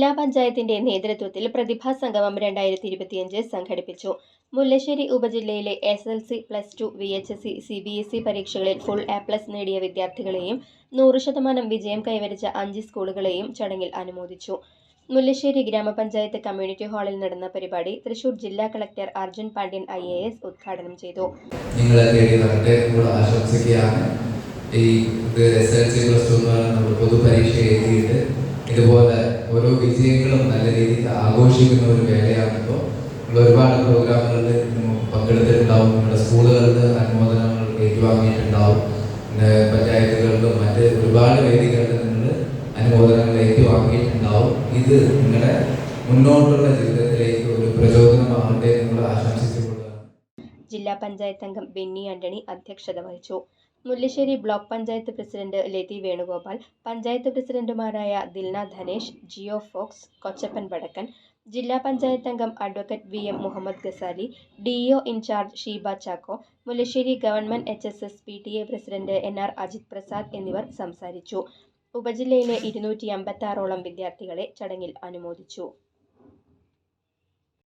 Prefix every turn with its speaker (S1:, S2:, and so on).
S1: ജില്ലാ പഞ്ചായത്തിന്റെ നേതൃത്വത്തിൽ പ്രതിഭാ സംഗമം രണ്ടായിരത്തി ഇരുപത്തിയഞ്ച് സംഘടിപ്പിച്ചു. Mullassery ഉപജില്ലയിലെ S L C plus two V H S C C B S E പരീക്ഷകളിൽ ഫുൾ എ പ്ലസ് നേടിയ വിദ്യാർത്ഥികളെയും നൂറ് ശതമാനം വിജയം കൈവരിച്ച അഞ്ച് സ്കൂളുകളെയും ചടങ്ങിൽ അനുമോദിച്ചു. മുല്ലശ്ശേരി ഗ്രാമപഞ്ചായത്ത് കമ്മ്യൂണിറ്റി ഹാളിൽ നടന്ന പരിപാടി തൃശൂർ ജില്ലാ collector Arjun Pandian I A S ഉദ്ഘാടനം ചെയ്തു.
S2: ഈ S L C plus two പൊതുപരീക്ഷ എഴുതിയിട്ട് ഇതുപോലെ ഓരോ വിജയങ്ങളും നല്ല രീതിയിൽ ആഘോഷിക്കുന്ന ഒരു നിങ്ങൾ ഒരുപാട് പ്രോഗ്രാമുകളിൽ പങ്കെടുത്തിട്ടുണ്ടാവും. നിങ്ങളുടെ സ്കൂളുകളിൽ അനുമോദനങ്ങൾ ഏറ്റുവാങ്ങിയിട്ടുണ്ടാവും. പഞ്ചായത്തുകളിലും മറ്റ് ഒരുപാട് വേദികളിൽ നിങ്ങൾ അനുമോദനങ്ങൾ ഏറ്റുവാങ്ങിയിട്ടുണ്ടാവും. ഇത് നിങ്ങളുടെ മുന്നോട്ടുള്ള ജീവിതത്തിലേക്ക് ഒരു പ്രചോദനമാകട്ടെ നിങ്ങൾ ആശംസിച്ചുകൊള്ളുകയാണ്.
S1: ജില്ലാ പഞ്ചായത്ത് അംഗം ബെന്നി ആന്റണി അധ്യക്ഷത വഹിച്ചു. മുല്ലശ്ശേരി ബ്ലോക്ക് പഞ്ചായത്ത് പ്രസിഡന്റ് ലതി വേണുഗോപാൽ പഞ്ചായത്ത് പ്രസിഡന്റുമാരായ ദിൽന ധനേഷ് ജിയോ ഫോക്സ് കൊച്ചപ്പൻ വടക്കൻ ജില്ലാ പഞ്ചായത്ത് അംഗം advocate V M Muhammad Gazali D O in charge Sheeba Chacko Mullassery government H S S P T A president N R Ajith Prasad എന്നിവർ സംസാരിച്ചു. ഉപജില്ലയിലെ ഇരുന്നൂറ്റി അമ്പത്തി ആറോളം വിദ്യാർത്ഥികളെ ചടങ്ങിൽ അനുമോദിച്ചു.